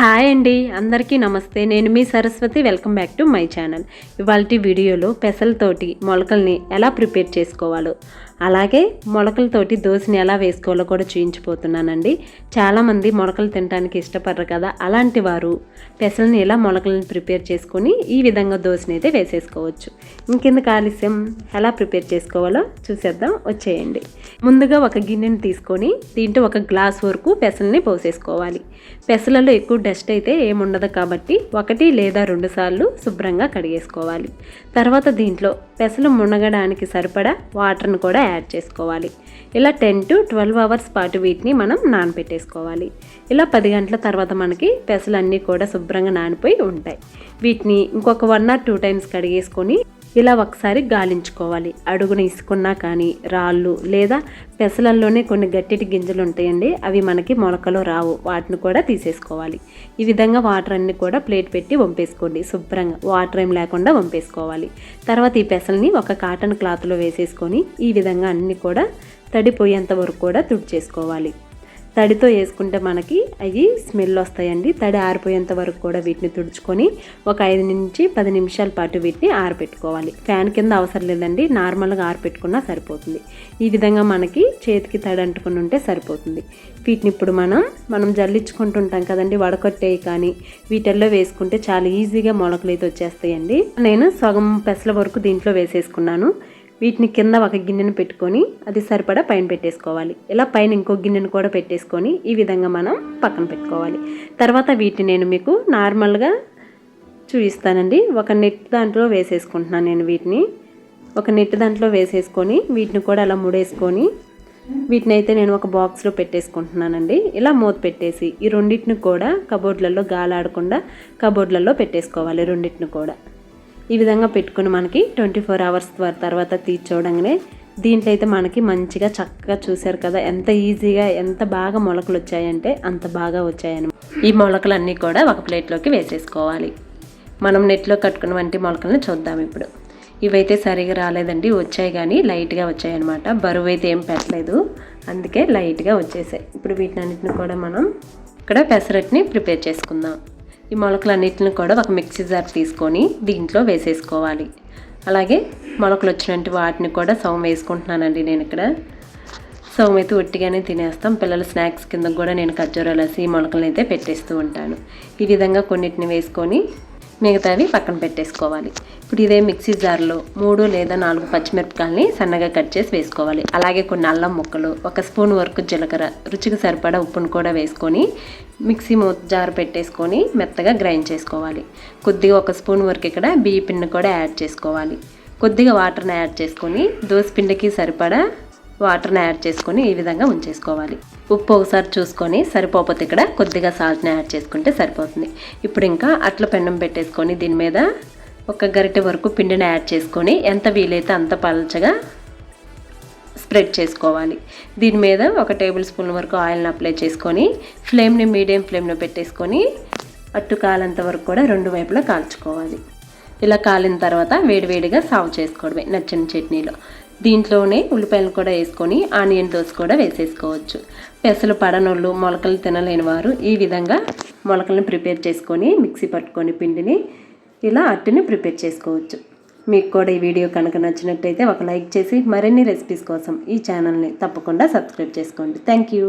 Hi అండి అందరికీ నమస్తే. నేను మీ Saraswati welcome back to my channel. ఇవాళ వీడియోలో పెసలతోటి మొలకల్ని ఎలా ప్రిపేర్ చేసుకోవాలో. అలాగే మొలకలతోటి దోశని ఎలా వేసుకోవాలో కూడా చూయించిపోతున్నానండి. చాలామంది మొలకలు తినడానికి ఇష్టపడరు కదా అలాంటి వారు పెసల్ని ఎలా మొలకలను ప్రిపేర్ చేసుకొని ఈ విధంగా దోశని అయితే వేసేసుకోవచ్చు. ఇంకెందుకు ఆలస్యం? ఎలా ప్రిపేర్ చేసుకోవాలో చూసేద్దాం వచ్చేయండి. ముందుగా ఒక గిన్నెని తీసుకొని దీంట్లో ఒక గ్లాస్ వరకు పెసల్ని పోసేసుకోవాలి. పెసలలో ఎక్కువ డస్ట్ అయితే ఏముండదు కాబట్టి ఒకటి లేదా రెండు సార్లు శుభ్రంగా కడిగేసుకోవాలి. తర్వాత దీంట్లో పెసలు మునగడానికి సరిపడా వాటర్ను కూడా యాడ్ చేసుకోవాలి. ఇలా టెన్ టు ట్వెల్వ్ అవర్స్ పాటు వీటిని మనం నానబెట్టేసుకోవాలి ఇలా పది గంటల తర్వాత మనకి పెసలు అన్నీ కూడా శుభ్రంగా నానిపోయి ఉంటాయి. వీటిని ఇంకొక వన్ ఆర్ టూ టైమ్స్ కడిగేసుకొని ఇలా ఒకసారి గాలించుకోవాలి. అడుగున ఇసుకున్నా కానీ రాళ్ళు లేదా పెసలల్లోనే కొన్ని గట్టిటి గింజలు ఉంటాయండి. అవి మనకి మొలకలు రావు. వాటిని కూడా తీసేసుకోవాలి. ఈ విధంగా వాటర్ అన్ని కూడా ప్లేట్ పెట్టి వంపేసుకోండి. శుభ్రంగా వాటర్ ఏం లేకుండా వంపేసుకోవాలి. తర్వాత ఈ పెసల్ని ఒక కాటన్ క్లాత్లో వేసేసుకొని ఈ విధంగా అన్నీ కూడా తడిపోయేంత వరకు కూడా తుడిచేసుకోవాలి. తడితో వేసుకుంటే మనకి అవి స్మెల్ వస్తాయండి. తడి ఆరిపోయేంత వరకు కూడా వీటిని తుడుచుకొని ఒక ఐదు నుంచి పది నిమిషాల పాటు వీటిని ఆరబెట్టుకోవాలి ఫ్యాన్ కింద అవసరం లేదండి. నార్మల్గా ఆరబెట్టుకున్నా సరిపోతుంది. ఈ విధంగా మనకి చేతికి తడి అంటుకుని ఉంటే సరిపోతుంది. వీటిని ఇప్పుడు మనం మనం జల్లించుకుంటుంటాం కదండి వడకొట్టేవి కానీ వీటిల్లో వేసుకుంటే చాలా ఈజీగా మొలకలు అయితే వచ్చేస్తాయండి. నేను సగం పెసల వరకు దీంట్లో వేసేసుకున్నాను. వీటిని కింద ఒక గిన్నెను పెట్టుకొని అది సరిపడా పైన పెట్టేసుకోవాలి. ఇలా పైన ఇంకో గిన్నెను కూడా పెట్టేసుకొని ఈ విధంగా మనం పక్కన పెట్టుకోవాలి. తర్వాత వీటిని నేను మీకు నార్మల్గా చూపిస్తానండి. ఒక నెట్ దాంట్లో వేసేసుకుంటున్నాను నేను వీటిని. ఒక నెట్ దాంట్లో వేసేసుకొని వీటిని కూడా అలా ముడేసుకొని వీటిని అయితే నేను ఒక బాక్స్లో పెట్టేసుకుంటున్నానండి. ఇలా మూత పెట్టేసి ఈ రెండింటిని కూడా కబోర్డ్లలో గాలాడకుండా కబోర్డ్లలో పెట్టేసుకోవాలి రెండింటిని కూడా. ఈ విధంగా పెట్టుకుని మనకి ట్వంటీ ఫోర్ అవర్స్ తర్వాత తీర్చోవడంగానే దీంట్లో అయితే మనకి మంచిగా చక్కగా చూశారు కదా ఎంత ఈజీగా ఎంత బాగా మొలకలు వచ్చాయంటే అంత బాగా వచ్చాయని ఈ మొలకలన్నీ కూడా ఒక ప్లేట్లోకి వేసేసుకోవాలి. మనం నెట్లో కట్టుకున్న వంటి మొలకలను చూద్దాం ఇప్పుడు. ఇవైతే సరిగా రాలేదండి వచ్చాయి కానీ లైట్గా వచ్చాయి అనమాట బరువు అయితే ఏం పెట్టలేదు అందుకే లైట్గా వచ్చేసాయి. ఇప్పుడు వీటినన్నిటిని కూడా మనం ఇక్కడ పెసరట్ని ప్రిపేర్ చేసుకుందాం. ఈ మొలకలన్నిటిని కూడా ఒక మిక్సీ జార్ తీసుకొని దీంట్లో వేసేసుకోవాలి. అలాగే మొలకలు వచ్చినట్టు వాటిని కూడా సౌం వేసుకుంటున్నానండి నేను ఇక్కడ. సౌమ్ అయితే ఒట్టిగానే తినేస్తాం. పిల్లల స్నాక్స్ కింద కూడా నేను ఖర్జూరాలు వేసి మొలకలను అయితే పెట్టేస్తూ ఉంటాను. ఈ విధంగా కొన్నిటిని వేసుకొని మిగతావి పక్కన పెట్టేసుకోవాలి. ఇప్పుడు ఇదే మిక్సీ జార్లో మూడు లేదా నాలుగు పచ్చిమిరపకాయలని సన్నగా కట్ చేసి వేసుకోవాలి. అలాగే కొన్ని అల్లం ముక్కలు ఒక స్పూన్ వరకు జీలకర్ర రుచికి సరిపడా ఉప్పును కూడా వేసుకొని మిక్సీ మూత జార్ పెట్టేసుకొని మెత్తగా గ్రైండ్ చేసుకోవాలి. కొద్దిగా ఒక స్పూన్ వరకు ఇక్కడ బియ్య పిండి కూడా యాడ్ చేసుకోవాలి. కొద్దిగా వాటర్ని యాడ్ చేసుకొని దోశ పిండికి సరిపడా వాటర్ని యాడ్ చేసుకొని ఈ విధంగా ఉంచేసుకోవాలి. ఉప్పు ఒకసారి చూసుకొని సరిపోతే ఇక్కడ కొద్దిగా సాల్ట్ని యాడ్ చేసుకుంటే సరిపోతుంది. ఇప్పుడు ఇంకా అట్ల పెన్నం పెట్టేసుకొని దీని మీద ఒక గరిటె వరకు పిండిని యాడ్ చేసుకొని ఎంత వీలైతే అంత పలచగా స్ప్రెడ్ చేసుకోవాలి. దీని మీద ఒక టేబుల్ స్పూన్ వరకు ఆయిల్ని అప్లై చేసుకొని ఫ్లేమ్ని మీడియం ఫ్లేమ్లో పెట్టేసుకొని అట్టు కాలంత వరకు కూడా రెండు వైపులా కాల్చుకోవాలి. ఇలా కాలిన తర్వాత వేడివేడిగా సాగు చేసుకోవడమే నచ్చిన చట్నీలో. దీంట్లోనే ఉల్లిపాయలు కూడా వేసుకొని ఆనియన్ దోశ కూడా వేసేసుకోవచ్చు. పెసలు పడనోళ్ళు మొలకలు తినలేని వారు ఈ విధంగా మొలకలను ప్రిపేర్ చేసుకొని మిక్సీ పట్టుకొని పిండిని ఇలా అట్టిని ప్రిపేర్ చేసుకోవచ్చు. మీకు కూడా ఈ వీడియో కనుక నచ్చినట్టయితే ఒక లైక్ చేసి మరిన్ని రెసిపీస్ కోసం ఈ ఛానల్ని తప్పకుండా సబ్స్క్రైబ్ చేసుకోండి. Thank you.